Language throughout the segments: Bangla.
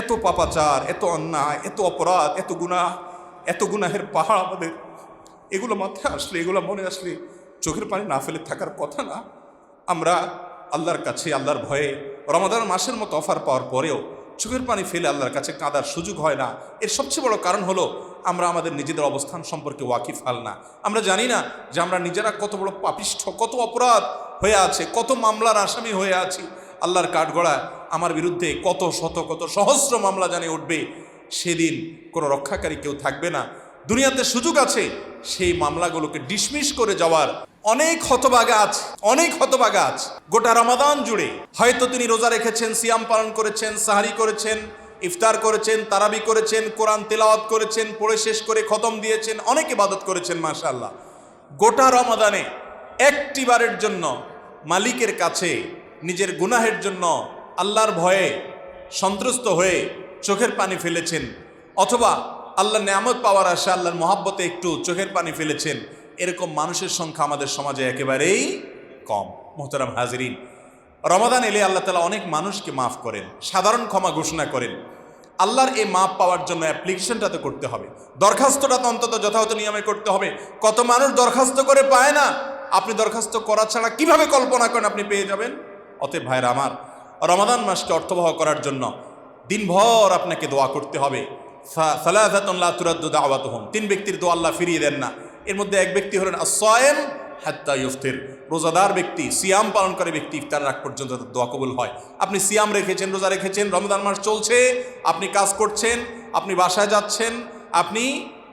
এত পাপাচার, এত অন্যায়, এত অপরাধ, এত গুনাহ, এত গুনাহের পাহাড় আমাদের। এগুলো মাথায় আসলে, এগুলো মনে আসলে চোখের পানি না ফেলে থাকার কথা না। আমরা আল্লাহর কাছে, আল্লাহর ভয়ে রমাদান মাসের মতো অফার পাওয়ার পরেও চোখের পানি ফেলে আল্লাহর কাছে কাঁদার সুযোগ হয় না। এর সবচেয়ে বড় কারণ হলো আমরা আমাদের নিজেদের অবস্থান সম্পর্কে ওয়াকিফ হাল না। আমরা জানি না যে আমরা নিজেরা কত বড় পাপিষ্ঠ, কত অপরাধ হয়ে আছে, কত মামলার আসামি হয়ে আছি। আল্লাহর কাঠগড়া আমার বিরুদ্ধে কত শত, কত সহস্র মামলা জানে উঠবে, সেদিন কোনো রক্ষাকারী কেউ থাকবে না। দুনিয়াতে সুযোগ আছে, সেই মামলাগুলোকে ডিসমিস করে যাওয়ার। অনেক হতবাগা আছে, অনেক হতবাগা আছে। গোটা রমাদান জুড়ে হয়তো তিনি রোজা রেখেছেন, সিয়াম পালন করেছেন, সাহারি করেছেন, ইফতার করেছেন, তারাবি করেছেন, কোরআন তেলাওয়াত করেছেন, পড়ে শেষ করে খতম দিয়েছেন, অনেক ইবাদত করেছেন, মাশাআল্লাহ। গোটা রমাদানে একটি বারের জন্য মালিকের কাছে নিজের গুনাহের জন্য আল্লাহর ভয়ে সন্ত্রস্ত হয়ে চোখের পানি ফেলেছেন, অথবা আল্লাহ নেয়ামত পাওয়ার আশা, আল্লাহর মহাব্বতে একটু চোখের পানি ফেলেছেন, এরকম মানুষের সংখ্যা আমাদের সমাজে একেবারেই কম। মোহতারাম হাজরিন, রমাদান এলে আল্লাহ তালা অনেক মানুষকে মাফ করেন, সাধারণ ক্ষমা ঘোষণা করেন। আল্লাহর এই মাপ পাওয়ার জন্য অ্যাপ্লিকেশনটা তো করতে হবে। দরখাস্তটা তো অন্তত যথাযথ নিয়মে করতে হবে। কত মানুষ দরখাস্ত করে পায় না, আপনি দরখাস্ত করা ছাড়া কীভাবে কল্পনা করেন আপনি পেয়ে যাবেন? অতএব ভাইরা আমার, রমাদান মাসকে অর্থবহ করার জন্য দিনভর আপনাকে দোয়া করতে হবে। দাওয়াতহম। তিন ব্যক্তির দোয়া আল্লাহ ফিরিয়ে দেন না। এর মধ্যে এক ব্যক্তি হলেন আসয়েম হাত্তা ইফতির রোজাদার ব্যক্তি, সিয়াম পালন করে ব্যক্তি ইফতার রাখ পর্যন্ত দোয়া কবুল হয়। আপনি সিয়াম রেখেছেন, রোজা রেখেছেন রমজান মাস চলছে, আপনি কাজ করছেন, আপনি বাসায় যাচ্ছেন, আপনি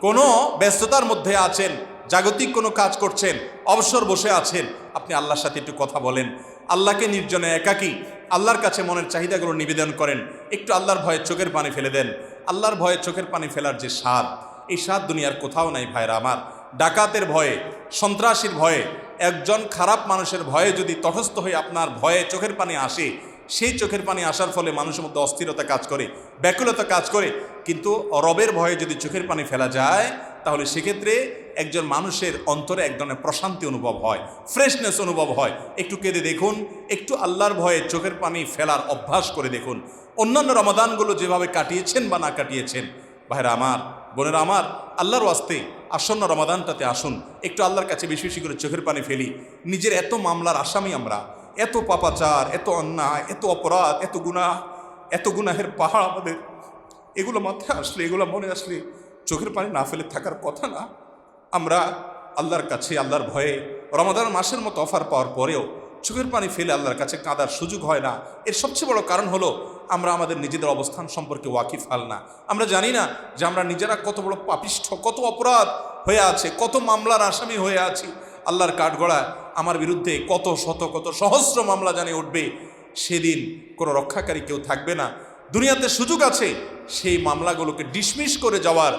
কোনো ব্যস্ততার মধ্যে আছেন, জাগতিক কোনো কাজ করছেন, অবসর বসে আছেন, আপনি আল্লাহর সাথে একটু কথা বলেন। আল্লাহকে নির্জনে একাকী, আল্লাহর কাছে মনের চাহিদাগুলো নিবেদন করেন। একটু আল্লাহর ভয়ে চোখের পানি ফেলে দেন। আল্লাহর ভয়ে চোখের পানি ফেলার যে স্বাদ, এই স্বাদ দুনিয়ার কোথাও নাই ভাইরা আমার। ডাকাতের ভয়ে, সন্ত্রাসীর ভয়ে, একজন খারাপ মানুষের ভয়ে যদি তটস্থ হয়ে আপনার ভয়ে চোখের পানি আসে, সেই চোখের পানি আসার ফলে মানুষের মধ্যে অস্থিরতা কাজ করে, ব্যাকুলতা কাজ করে। কিন্তু রবের ভয়ে যদি চোখের পানি ফেলা যায় তাহলে সেক্ষেত্রে একজন মানুষের অন্তরে এক ধরনের প্রশান্তি অনুভব হয় ফ্রেশনেস অনুভব হয়। একটু কেঁদে দেখুন, একটু আল্লাহর ভয়ে চোখের পানি ফেলার অভ্যাস করে দেখুন। অন্যান্য রমাদানগুলো যেভাবে কাটিয়েছেন বা না কাটিয়েছেন, ভাইরা আমার, বোনেরা আমার, আল্লাহর ওয়াস্তে আসন্ন রমাদানটাতে আসুন, একটু আল্লাহর কাছে বেশি বেশি করে চোখের পানি ফেলি। নিজের এত মামলার আসামি আমরা, এত পাপাচার, এত অন্যায়, এত অপরাধ, এত গুনাহ, এত গুনাহের পাহাড় আমাদের, এগুলো মাথায় আসলে, এগুলো মনে আসলে চোখের পানি না ফেলে থাকার কথা না, আমরা আল্লাহর কাছে, আল্লাহর ভয়ে রমাদান মাসের মতো অফার পাওয়ার পরেও চোখের পানি ফেলে আল্লাহর কাছে কাঁদার সুযোগ হয় না। এর সবচেয়ে বড় কারণ হলো আমরা আমাদের নিজেদের অবস্থান সম্পর্কে ওয়াকিফ হাল না। আমরা জানি না যে আমরা নিজেরা কত বড় পাপিষ্ঠ, কত অপরাধ হয়ে আছে, কত মামলার আসামি হয়ে আছি। আল্লাহর কাঠগড়া আমার বিরুদ্ধে কত শত, কত সহস্র মামলা জানে উঠবে। সেদিন কোনো রক্ষাকারী কেউ থাকবে না। দুনিয়াতে সুযোগ আছে, সেই মামলাগুলোকে ডিসমিস করে যাওয়ার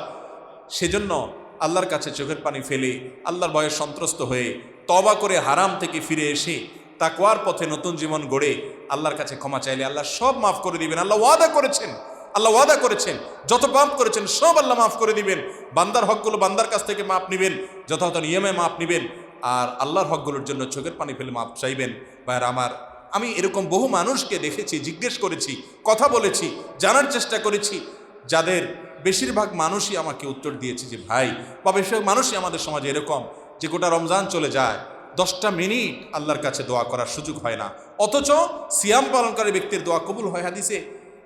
সেজন্য আল্লাহর কাছে চোখের পানি ফেলে আল্লাহর ভয়ে সন্ত্রস্ত হয়ে তবা করে হারাম থেকে ফিরে এসে তা তাকওয়ার পথে নতুন জীবন গড়ে আল্লাহর কাছে ক্ষমা চাইলে আল্লাহ সব মাফ করে দিবেন। আল্লাহ ওয়াদা করেছেন। আল্লাহ ওয়াদা করেছেন। যত পাপ করেছেন, সব আল্লাহ মাফ করে দিবেন। বান্দার হকগুলো বান্দার কাছ থেকে মাপ নেবেন, যথাযথ নিয়মে মাপ নেবেন। আর আল্লাহর হকগুলোর জন্য চোখের পানি ফেলে মাপ চাইবেন। ভাইয়ের আমার, আমি এরকম বহু মানুষকে দেখেছি, জিজ্ঞেস করেছি, কথা বলেছি, জানার চেষ্টা করেছি, যাদের বেশিরভাগ মানুষই আমাকে উত্তর দিয়েছে যে, ভাই, বা বেশিরভাগ মানুষই আমাদের সমাজে এরকম যে, গোটা রমজান চলে যায়, দশটা মিনিট আল্লাহর কাছে দোয়া করার সুযোগ হয় না। অথচ সিয়াম পালনকারী ব্যক্তির দোয়া কবুল হয় হাদিসে।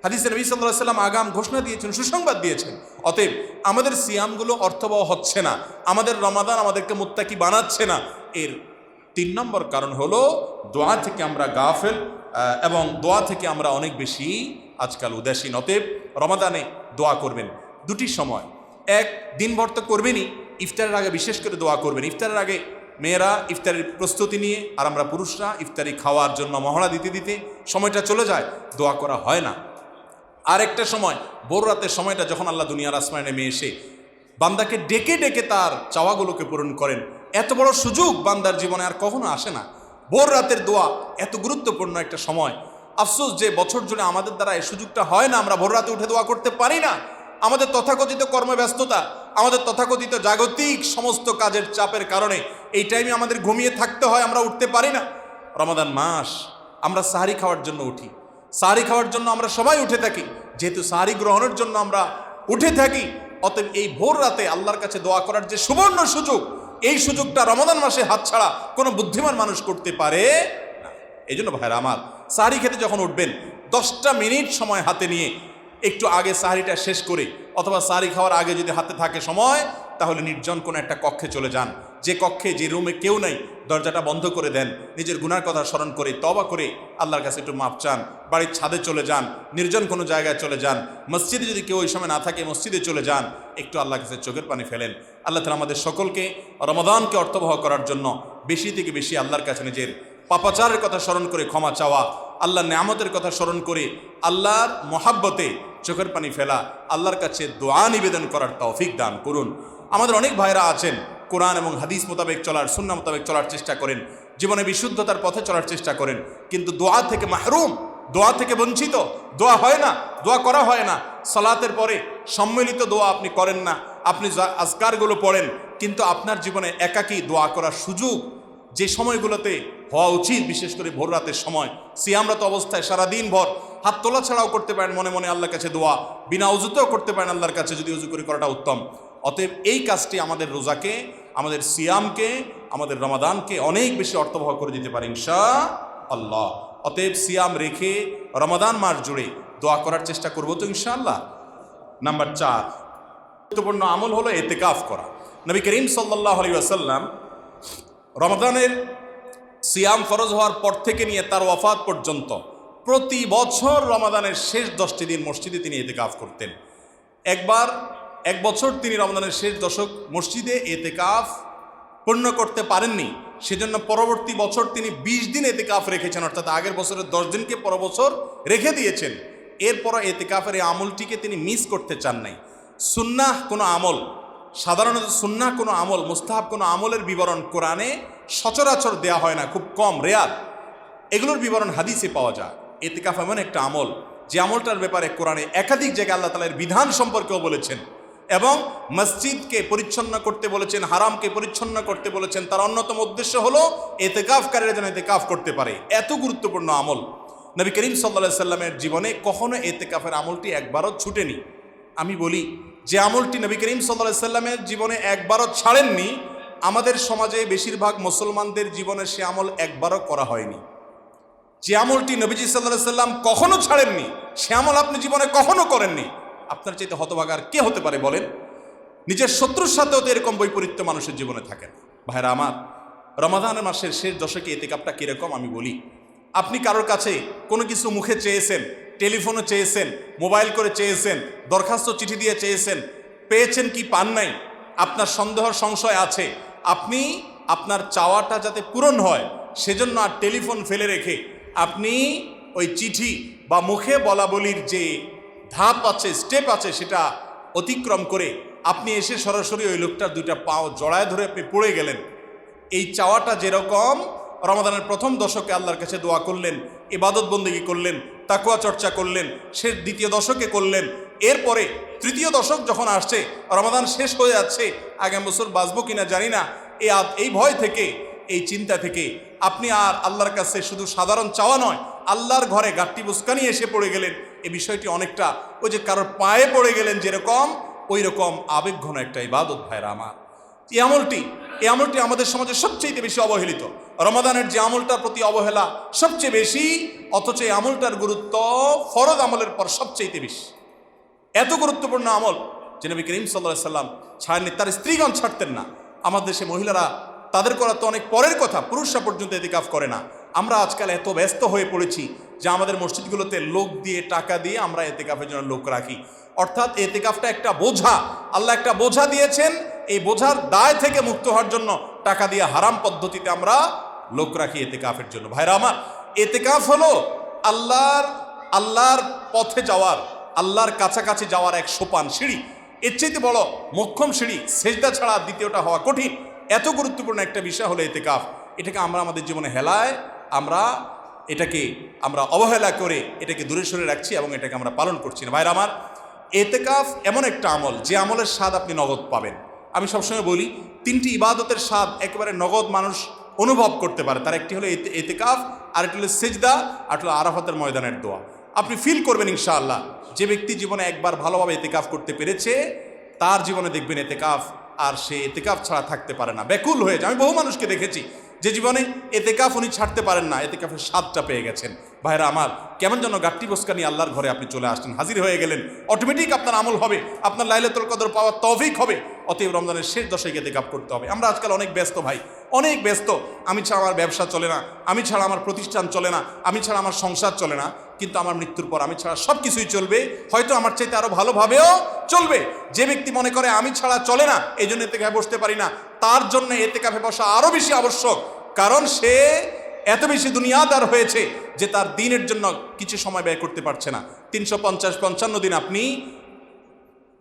হাদিসে নবী সাল্লাহ সাল্লাম আগাম ঘোষণা দিয়েছেন, সুসংবাদ দিয়েছেন। অতএব আমাদের সিয়ামগুলো অর্থবহ হচ্ছে না। আমাদের রমাদান আমাদেরকে মুত্তাকি বানাচ্ছে না। এর তিন নম্বর কারণ হলো, দোয়া থেকে আমরা গাফেল এবং দোয়া থেকে আমরা অনেক বেশি আজকাল উদাসীন। অতএব রমাদানে দোয়া করবেন। দুটি সময়। এক, দিন দিনভর তো করবেনই, ইফতারের আগে বিশেষ করে দোয়া করবেন। ইফতারের আগে মেয়েরা ইফতারের প্রস্তুতি নিয়ে আর আমরা পুরুষরা ইফতারি খাওয়ার জন্য মহড়া দিতে দিতে সময়টা চলে যায়, দোয়া করা হয় না। আর একটা সময়, ভোর রাতের সময়টা যখন আল্লাহ দুনিয়ার আসমানে নেমে এসে বান্দাকে ডেকে ডেকে তার চাওয়াগুলোকে পূরণ করেন। এত বড় সুযোগ বান্দার জীবনে আর কখনো আসে না। ভোর রাতের দোয়া এত গুরুত্বপূর্ণ একটা সময়। আফসোস যে বছর জুড়ে আমাদের দ্বারা এই সুযোগটা হয় না, আমরা ভোর রাতে উঠে দোয়া করতে পারি না। আমাদের তথাকথিত কর্মব্যস্ততা, আমাদের তথাকথিত জাগতিক সমস্ত কাজের চাপের কারণে এই টাইমে আমাদের ঘুমিয়ে থাকতে হয়, আমরা উঠতে পারি না। রমাদান মাস, আমরা সাহারি খাওয়ার জন্য উঠি। সাহারি খাওয়ার জন্য আমরা সবাই উঠে থাকি। যেহেতু সাহারি গ্রহণের জন্য আমরা উঠে থাকি, অতএব এই ভোর রাতে আল্লাহর কাছে দোয়া করার যে সুবর্ণ সুযোগ, এই সুযোগটা রমাদান মাসে হাতছাড়া কোনো বুদ্ধিমান মানুষ করতে পারে না। এই জন্য ভাইরা আমার, সাহারি খেতে যখন উঠবেন, দশটা মিনিট সময় হাতে নিয়ে একটু আগে সাহারিটা শেষ করে, অথবা সাহারি খাওয়ার আগে যদি হাতে থাকে সময়, তাহলে নির্জন কোনো একটা কক্ষে চলে যান। যে কক্ষে, যে রুমে কেউ নেই, দরজাটা বন্ধ করে দেন, নিজের গুনার কথা স্মরণ করে তবা করে আল্লাহর কাছে একটু মাপ চান, বাড়ির ছাদে চলে যান, নির্জন কোনো জায়গায় চলে যান, মসজিদে যদি কেউ ওই সময় না থাকে মসজিদে চলে যান, একটু আল্লাহর কাছে চোখের পানি ফেলেন। আল্লাহ তালা আমাদের সকলকে রমাদানকে অর্থবহ করার জন্য বেশি থেকে বেশি আল্লাহর কাছে নিজের পাপাচারের কথা স্মরণ করে ক্ষমা চাওয়া, আল্লাহর নেয়ামতের কথা স্মরণ করে আল্লাহর মহাব্বতে চোখের পানি ফেলা, আল্লাহর কাছে দোয়া নিবেদন করার তৌফিক দান করুন। আমাদের অনেক ভাইরা আছেন, কোরআন এবং হাদিস মোতাবেক চলার সুন্না মোতাবেক চলার চেষ্টা করেন, জীবনে বিশুদ্ধতার পথে চলার চেষ্টা করেন, কিন্তু দোয়া থেকে মাহরুম, দোয়া থেকে বঞ্চিত, দোয়া হয় না, দোয়া করা হয় না। সালাতের পরে সম্মিলিত দোয়া আপনি করেন না, আপনি আজকারগুলো পড়েন, কিন্তু আপনার জীবনে একাকী দোয়া করার সুযোগ, যে সময়গুলোতে হওয়া উচিত, বিশেষ করে ভোর রাতের সময়। সিয়ামরত অবস্থায় সারাদিন ভর। হাত তোলা ছাড়াও করতে পারেন মনে মনে আল্লাহর কাছে দোয়া। বিনা উজুতেও করতে পারেন আল্লাহর কাছে যদি উজু করে করাটা উত্তম। অতএব এই কাজটি আমাদের রোজাকে, আমাদের সিয়ামকে, আমাদের রমাদানকে অনেক বেশি অর্থবহ করে দিতে পারে ইনশা আল্লাহ অতএব সিয়াম রেখে রমাদান মাস জুড়ে দোয়া করার চেষ্টা করব তো, ইনশাআল্লাহ। নাম্বার চার, গুরুত্বপূর্ণ আমল হলো এতেকাফ করা। নবী করিম সাল্লাহ আলী আসাল্লাম রমাদানের সিয়াম ফরজ হওয়ার পর থেকে নিয়ে তার ওয়াফাত পর্যন্ত প্রতি বছর রমাদানের শেষ দশটি দিন মসজিদে তিনি এতেকাফ করতেন। একবার, এক বছর তিনি রমাদানের শেষ দশক মসজিদে এতেকাফ পূর্ণ করতে পারেননি। সেজন্য পরবর্তী বছর তিনি বিশ দিন এতেকাফ রেখেছেন, অর্থাৎ আগের বছরের দশ দিনকে পর বছর রেখে দিয়েছেন। এরপর এতেকাফের এই আমলটিকে তিনি মিস করতে চান নাই। সুন্নাহ কোনো আমল সাধারণত সুন্না কোনো আমল, মুস্তাহাব কোনো আমলের বিবরণ কোরআনে সচরাচর দেয়া হয় না, খুব কম রেয়ার এগুলোর বিবরণ হাদিসে পাওয়া যায়। এতেকাফ এমন একটা আমল, যে আমলটার ব্যাপারে কোরআনে একাধিক জায়গায় আল্লাহ তালার বিধান সম্পর্কেও বলেছেন এবং মসজিদকে পরিচ্ছন্ন করতে বলেছেন, হারামকে পরিচ্ছন্ন করতে বলেছেন। তার অন্যতম উদ্দেশ্য হলো এতেকাফকারীরা যেন এতেকাফ করতে পারে। এত গুরুত্বপূর্ণ আমল। নবী করিম সাল্লা সাল্লামের জীবনে কখনো এতেকাফের আমলটি একবারও ছুটেনি। আমি বলি যে আমলটি নবী করিম সাল্লা সাল্লামের জীবনে একবারও ছাড়েননি, আমাদের সমাজে বেশিরভাগ মুসলমানদের জীবনে সে আমল একবারও করা হয়নি। যে আমলটি নবীজি সাল্লাহ সাল্লাম কখনো ছাড়েননি, সে আমল আপনি জীবনে কখনো করেননি, আপনার চাইতে হতভাগার কে হতে পারে বলেন? নিজের শত্রুর সাথেও তো এরকম বৈপরীত্য মানুষের জীবনে থাকে না। ভাইরা আমার রমাদানের মাসের শেষ দশকে এতেকাপটা কীরকম আমি বলি। আপনি কারোর কাছে কোনো কিছু মুখে চেয়েছেন টেলিফোনে চেয়েছেন, মোবাইল করে চেয়েছেন, দরখাস্ত চিঠি দিয়ে চেয়েছেন, পেয়েছেন কি পান নাই? আপনার সন্দেহ সংশয় আছে। আপনি, আপনার চাওয়াটা যাতে পূরণ হয়, সেজন্য আর টেলিফোন ফেলে রেখে আপনি ওই চিঠি বা মুখে বলা বলির যে ধাপ আছে স্টেপ আছে, সেটা অতিক্রম করে আপনি এসে সরাসরি ওই লোকটার দুইটা পাও জড়ায় ধরে আপনি পড়ে গেলেন। এই চাওয়াটা যেরকম, রমাদানের প্রথম দশকে আল্লাহর কাছে দোয়া করলেন, ইবাদত বন্দেগী করলেন তাকুয়া চর্চা করলেন সে দ্বিতীয় দশকে করলেন। এরপরে তৃতীয় দশক যখন আসছে, রমাদান শেষ হয়ে যাচ্ছে, আগামী বছর বাঁচবো কিনা জানি না। এই এই ভয় থেকে, এই চিন্তা থেকে আপনি আর আল্লাহর কাছে শুধু সাধারণ চাওয়া নয়, আল্লাহর ঘরে গাঠটি বুস্কানি এসে পড়ে গেলেন। এ বিষয়টি অনেকটা ওই যে কারোর পায়ে পড়ে গেলেন যেরকম ওই রকম আবেগঘন একটা ইবাদত, ভাইরা আমার। এই আমলটি এই আমলটি আমাদের সমাজে সবচেয়ে বেশি অবহেলিত। রমাদানের যে আমলটার প্রতি অবহেলা সবচেয়ে বেশি, অথচ এই আমলটার গুরুত্ব ফরজ আমলের পর সবচেয়ে বেশি। এত গুরুত্বপূর্ণ আমল যে নবী করিম সাল্লাহ সাল্লাম ছাড়েননি, তার স্ত্রীগণ ছাড়তেন না। আমাদের দেশে মহিলারা তাদের করা তো অনেক পরের কথা, পুরুষরা পর্যন্ত এদিকাফ করে না। আমরা আজকাল এত ব্যস্ত হয়ে পড়েছি যে আমাদের মসজিদগুলোতে লোক দিয়ে, টাকা দিয়ে আমরা এতেকাফের জন্য লোক রাখি। অর্থাৎ এতেকাফটা একটা বোঝা। আল্লাহ একটা বোঝা দিয়েছেন এই বোঝার দায় থেকে মুক্ত হওয়ার জন্য টাকা দিয়ে হারাম পদ্ধতিতে আমরা লোক রাখি এতেকাফের জন্য। ভাইরা আমার, এতেকাফ হলো আল্লাহর আল্লাহর পথে যাওয়ার, আল্লাহর কাছাকাছি যাওয়ার এক সোপান সিঁড়ি। এর চাইতে বড় মক্ষম সিঁড়ি, সেজদা ছাড়া দ্বিতীয়টা হওয়া কঠিন। এত গুরুত্বপূর্ণ একটা বিষয় হলো এতেকাফ। এটাকে আমরা আমাদের জীবনে হেলায়, আমরা এটাকে, আমরা অবহেলা করে এটাকে দূরে সরে রাখছি এবং এটাকে আমরা পালন করছি না। ভাইরা আমার, এতেকাফ এমন একটা আমল, যে আমলের স্বাদ আপনি নগদ পাবেন। আমি সবসময় বলি, তিনটি ইবাদতের স্বাদ একেবারে নগদ মানুষ অনুভব করতে পারে। তার একটি হলো এতে- এতেকাফ আর একটি হলো সেজদা আর একটি হলো আরাফাতের ময়দানের দোয়া। আপনি ফিল করবেন ইনশাআল্লাহ, যে ব্যক্তি জীবনে একবার ভালোভাবে এতেকাফ করতে পেরেছে, তার জীবনে দেখবেন এতেকাফ, আর সে এতেকাফ ছাড়া থাকতে পারে না। ব্যাকুল হয়ে যায়। আমি বহু মানুষকে দেখেছি, যে জীবনে এতেকাফ উনি ছাড়তে পারেন না, এতেকাফের স্বাদটা পেয়ে গেছেন। ভাইরা আমার, কেমন যেন গাট্টি বস্কা নিয়ে আল্লাহর ঘরে আপনি চলে আসলেন হাজির হয়ে গেলেন। অটোমেটিক আপনার আমল হবে, আপনার লাইলাতুল কদর পাওয়ার তৌফিক হবে, অতএব রমজানের শেষ দশায় এতেকাফ করতে হবে। আমরা আজকাল অনেক ব্যস্ত ভাই, অনেক ব্যস্ত। আমি ছাড়া আমার ব্যবসা চলে না, আমি ছাড়া আমার প্রতিষ্ঠান চলে না, আমি ছাড়া আমার সংসার চলে না, কিন্তু আমার মৃত্যুর পর আমি ছাড়া সব কিছুই চলবে, হয়তো আমার চাইতে আরও ভালোভাবেও চলবে। যে ব্যক্তি মনে করে আমি ছাড়া চলে না, এই জন্য এতে বসতে পারি না, তার জন্য এতে কাফে বসা আরও বেশি আবশ্যক। কারণ সে এত বেশি দুনিয়াদার হয়েছে যে তার দিনের জন্য কিছু সময় ব্যয় করতে পারছে না। তিনশো পঞ্চাশ, পঞ্চান্ন দিন আপনি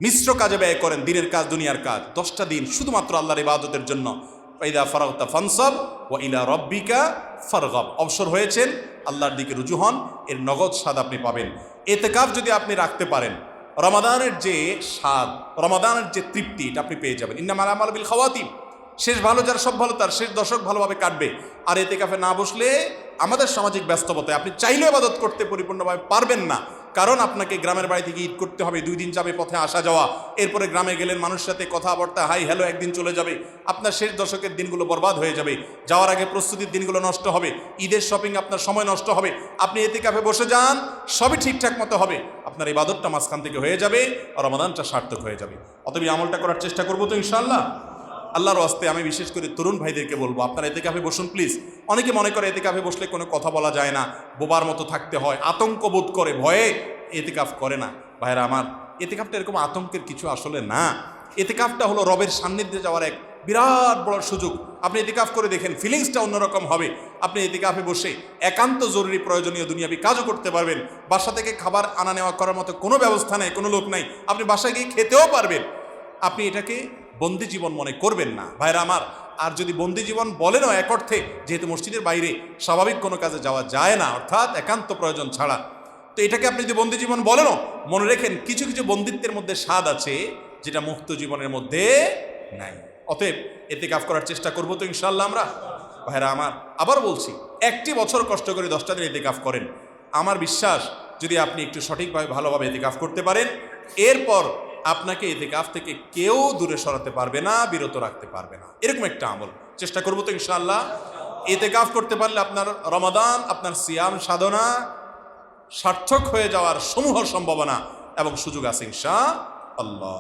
মিশ্র কাজে ব্যয় করেন, দিনের কাজ, দুনিয়ার কাজ। দশটা দিন শুধুমাত্র আল্লাহর ইবাদতের জন্য। ইদা ফারাগতা ফানসব ও ইলা রব্বিকা ফারগব। অবসর হয়েছেন, আল্লাহর দিকে রুজু হন, এর নগদ স্বাদ আপনি পাবেন। এতেকাফ যদি আপনি রাখতে পারেন, রমাদানের যে স্বাদ, রমাদানের যে তৃপ্তি, এটা আপনি পেয়ে যাবেন। ইন্না মাল বিল খাওয়াতিম। শেষ ভালো, যার সব ভালো, তার শেষ দশক ভালোভাবে কাটবে। আর এতে কাফে না বসলে আমাদের সামাজিক ব্যস্ততায় আপনি চাইলেও ইবাদত করতে পরিপূর্ণভাবে পারবেন না। কারণ আপনাকে গ্রামের বাড়ি থেকে ঈদ করতে হবে, দুই দিন যাবে পথে আসা যাওয়া। এরপরে গ্রামে গেলেন মানুষের সাথে কথাবার্তা, হাই হ্যালো, একদিন চলে যাবে। আপনার শেষ দশকের দিনগুলো বরবাদ হয়ে যাবে। যাওয়ার আগে প্রস্তুতির দিনগুলো নষ্ট হবে। ঈদের শপিং আপনার সময় নষ্ট হবে। আপনি এতে কাফে বসে যান, সবই ঠিকঠাক মতো হবে। আপনার ইবাদতটা মাঝখান থেকে হয়ে যাবে, আর রমাদানটা সার্থক হয়ে যাবে। অতবি আমলটা করার চেষ্টা করব তো ইনশাল্লাহ আল্লাহর আস্তে আমি বিশেষ করে তরুণ ভাইদেরকে বলব, আপনারা এতে কাফে বসুন প্লিজ। অনেকে মনে করে এতে কাফে বসলে কোনো কথা বলা যায় না, বোবার মতো থাকতে হয়, আতঙ্ক বোধ করে, ভয়ে এতে কাফ করে না। ভাইরা আমার এতে কাফটা এরকম আতঙ্কের কিছু আসলে না। এতে কাফটা হলো রবের সান্নিধ্যে যাওয়ার এক বিরাট বড় সুযোগ। আপনি এতিকাফ করে দেখেন ফিলিংসটা অন্যরকম হবে। আপনি এতিকাফে বসে একান্ত জরুরি প্রয়োজনীয় দুনিয়াবি কাজও করতে পারবেন। বাসা থেকে খাবার আনা নেওয়া করার মতো কোনো ব্যবস্থা নেই, কোনো লোক নাই। আপনি বাসায় গিয়ে খেতেও পারবেন। আপনি এটাকে বন্দি জীবন মনে করবেন না। ভাইরা আমার, আর যদি বন্দি জীবন বলেনও এক অর্থে, যেহেতু মসজিদের বাইরে স্বাভাবিক কোনো কাজে যাওয়া যায় না, অর্থাৎ একান্ত প্রয়োজন ছাড়া। তো এটাকে আপনি যদি বন্দি জীবন বলেনও মনে রেখেন কিছু কিছু বন্দিত্বের মধ্যে স্বাদ আছে, যেটা মুক্ত জীবনের মধ্যে নাই। অতএব এতে কাফ করার চেষ্টা করব তো ইনশাল্লাহ আমরা। ভাইরা আমার, আবার বলছি, একটি বছর কষ্ট করে দশটা দিন এতে কাফ করেন। আমার বিশ্বাস, যদি আপনি একটু সঠিকভাবে, ভালোভাবে এতে কাফ করতে পারেন, এরপর আপনাকে এতে কাফ থেকে কেউ দূরে সরাতে পারবে না, বিরত রাখতে পারবে না। এরকম একটা আমল। চেষ্টা করব তো ইনশাল্লাহ এতে কাফ করতে পারলে আপনার রমাদান, আপনার সিয়াম সাধনা সার্থক হয়ে যাওয়ার সমূহ সম্ভাবনা এবং সুযোগ আছে ইনশা আল্লাহ